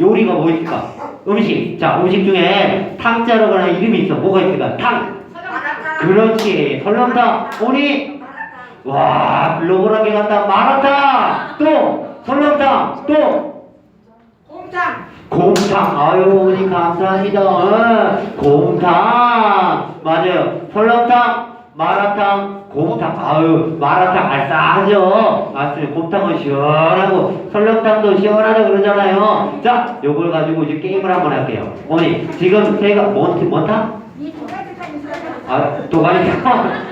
요리가 뭐 있을까? 음식. 자, 음식 중에 탕자로 가는 이름이 있어. 뭐가 있을까? 탕. 그렇지. 설렁탕. 오니. 와, 글로벌하게 간다. 마라탕. 또 설렁탕. 또 곰탕 곰탕. 아유, 어머니 감사합니다. 어, 곰탕. 맞아요. 설렁탕, 마라탕, 곰탕. 아유, 마라탕 알싸하죠? 맞습니다. 곰탕은 시원하고, 설렁탕도 시원하다 그러잖아요. 자, 요걸 가지고 이제 게임을 한번 할게요. 어머니, 지금 제가 뭔, 뭔 탕? 아, 도가니탕.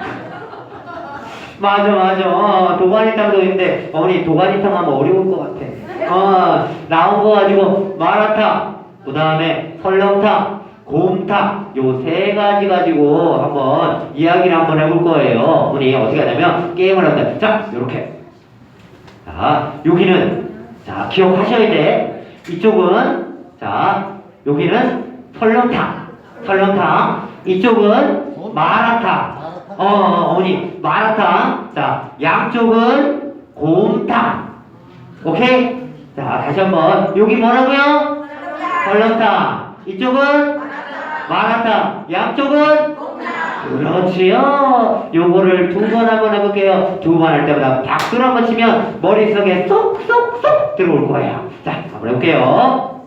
맞아, 맞아. 어, 도가니탕도 있는데, 어머니, 도가니탕 하면 어려울 것 같아. 어, 나온 거 가지고, 마라탕, 그 다음에 설렁탕, 곰탕, 요 세 가지 가지고 한번 이야기를 한번 해볼 거예요. 어머니, 어떻게 하냐면, 게임을 합니다. 자, 요렇게. 자, 여기는, 자, 기억하셔야 돼. 이쪽은, 자, 여기는 설렁탕. 설렁탕. 이쪽은 마라탕. 어, 어, 어머니, 마라탕. 자, 양쪽은 곰탕. 오케이? 자, 다시 한 번. 여기 뭐라고요? 설렁탕. 이쪽은 마라탕. 양쪽은 그렇지요. 요거를 두 번 한번 해볼게요. 두 번 할 때마다 박수를 한번 치면 머릿속에 쏙쏙쏙 들어올 거예요. 자, 한번 해볼게요.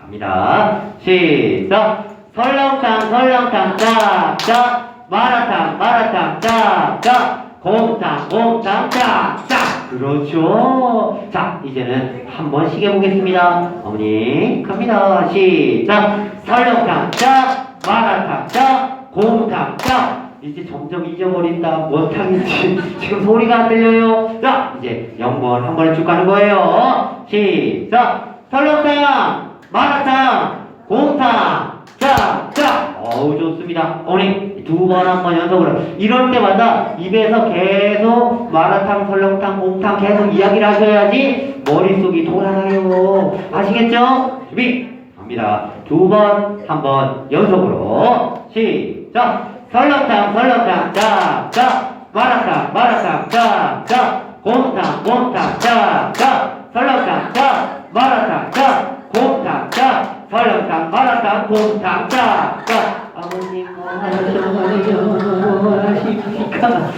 갑니다. 시작. 설렁탕, 설렁탕, 짝 짝. 마라탕, 마라탕, 짝 짝. 곰탕, 곰탕, 짝 짝. 그렇죠. 자, 이제는 한 번씩 해보겠습니다. 어머니, 갑니다. 시작. 설렁탕, 짝. 마라탕, 짝. 곰탕, 짝. 이제 점점 잊어버린다. 뭔 탕인지 지금 소리가 안 들려요. 자, 이제 0번 한 번에 쭉 가는 거예요. 시작. 설렁탕, 마라탕, 곰탕, 짝, 짝. 어우, 좋습니다. 어머니, 두번 한 번 연속으로. 이럴 때마다 입에서 계속 마라탕, 설렁탕, 곰탕 계속 이야기를 하셔야지 머릿속이 돌아가요. 아시겠죠? 준비. 갑니다. 두 번, 한 번 연속으로. 시작. 설렁탕, 설렁탕, 짝, 짝. 마라탕, 마라탕, 짝, 짝. 곰탕, 곰탕, 짝, 짝. 설렁탕, 짝. 마라탕, 짝. 곰탕, 짝. 설렁탕, 마라탕, 곰탕, 짝, 짝. 아버님, 뭐 하십니까?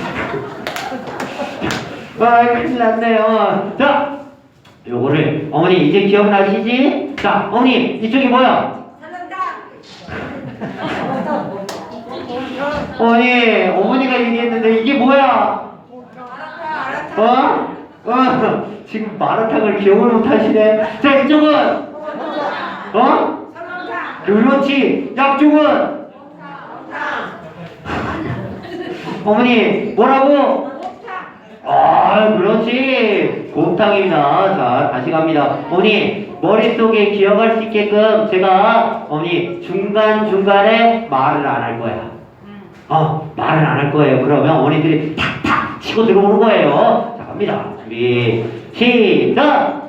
아, 큰일 났네요. 자, 요거를, 어머니, 이제 기억나시지? 자, 어머니, 이쪽이 뭐야? 어머니, 어머니가 얘기했는데 이게 뭐야? 어? 어? 지금 마라탕을 기억을 못 하시네. 자, 이쪽은? 어? 그렇지. 약쪽은? 어머니, 뭐라고? 아, 그렇지. 곰탕입니다. 자, 다시 갑니다. 어머니, 머릿속에 기억할 수 있게끔 제가, 어머니, 중간중간에 말을 안 할 거야. 어, 말을 안 할 거예요. 그러면 어머니들이 탁탁 치고 들어오는 거예요. 자, 갑니다. 준비, 시작!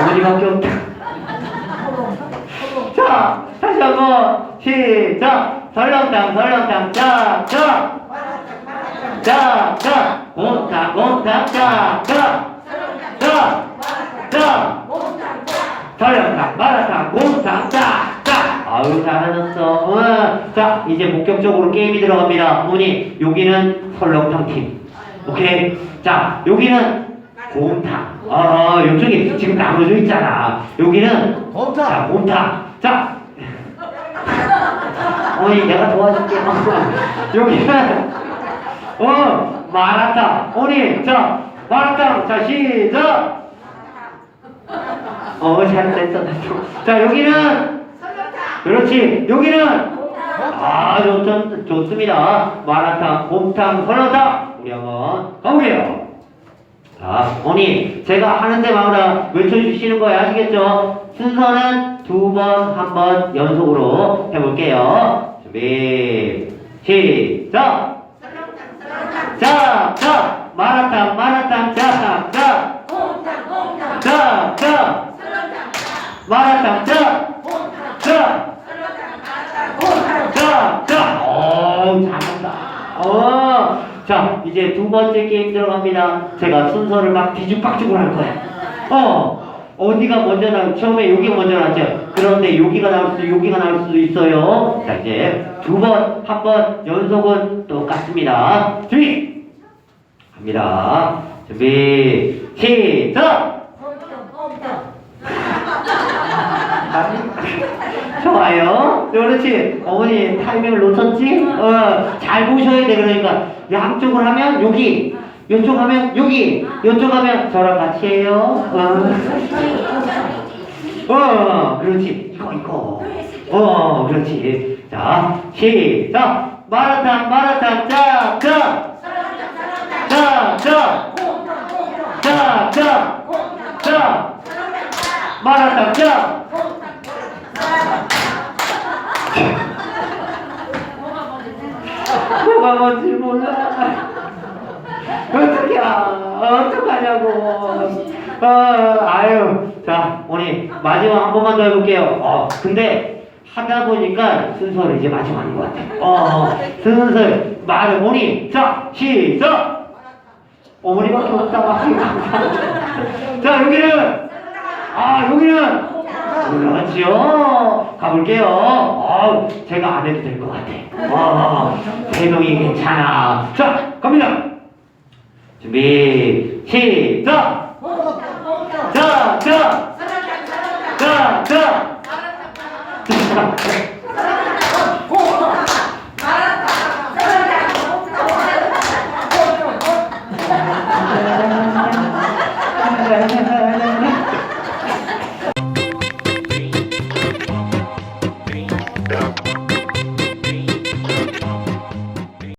어머니밖에 없다. 자, 다시 한 번, 시작! 설렁탕, 설렁탕, 짝, 짝! 짝, 짝! 곰탕, 곰탕, 짝, 짝! 짝! 짝! 설렁탕, 마라탕, 곰탕, 짝, 짝! 아유, 잘하셨어. 어. 자, 이제 본격적으로 게임이 들어갑니다. 어머니, 여기는 설렁탕 팀. 오케이? 자, 여기는 곰탕. 어, 이쪽이 지금 나눠져 있잖아. 여기는 곰탕. 자, 곰탕. 자, 어머니, 내가 도와줄게. 여기는 어, 마라탕. 어머니, 자, 마라탕. 자, 시작. 어, 잘 됐어, 됐어. 자, 여기는 그렇지. 여기는 아, 좋, 좋습니다. 마라탕, 곰탕, 설렁탕. 우리 한번 가보게요. 자, 어머니, 제가 하는 데마다 외쳐주시는 거예요. 아시겠죠? 순서는 두 번, 한 번 연속으로 해볼게요. 준비, 시작! 자, 자, 마라탕, 마라탕, 자, 자, 자, 자, 마라탕, 자, 자, 자, 자, 오, 잘한다. 어, 자, 이제 두 번째 게임 들어갑니다. 제가 순서를 막 뒤죽박죽을 할 거야. 어, 어디가 먼저 나 처음에 여기 먼저 나왔죠. 그런데 여기가 나올 수도 여기가 나올 수도 있어요. 자 이제 두 번 한 번 연속은 똑같습니다. 준비 갑니다. 준비 시작. 좋아요. 그렇지. 어머니 타이밍을 놓쳤지? 어, 잘 보셔야 돼. 그러니까 양쪽을 하면 여기, 이쪽 하면 여기, 이쪽 하면 저랑 같이 해요. 어, 어 그렇지. 이거 이거. 어, 그렇지. 자, 시작. 마라탕, 마라탕, 짝, 짝, 짝, 짝, 짝, 짝, 짝, 마라탕, 짝. 뭐가 뭔지 몰라. 어떡해, 어떡하냐고. 어, 아유. 자, 오늘 마지막 한 번만 더 해볼게요. 어, 근데 하다 보니까 순서를 이제 마지막인 것 같아. 어, 순서, 말을 오니. 자, 시작! 어머니밖에 없다, 막. 자, 여기는, 아, 여기는, 그렇지요. 가볼게요. 어, 제가 안 해도 될 것 같아. 어, 세 명이 괜찮아. 자, 갑니다. 준비, 시작!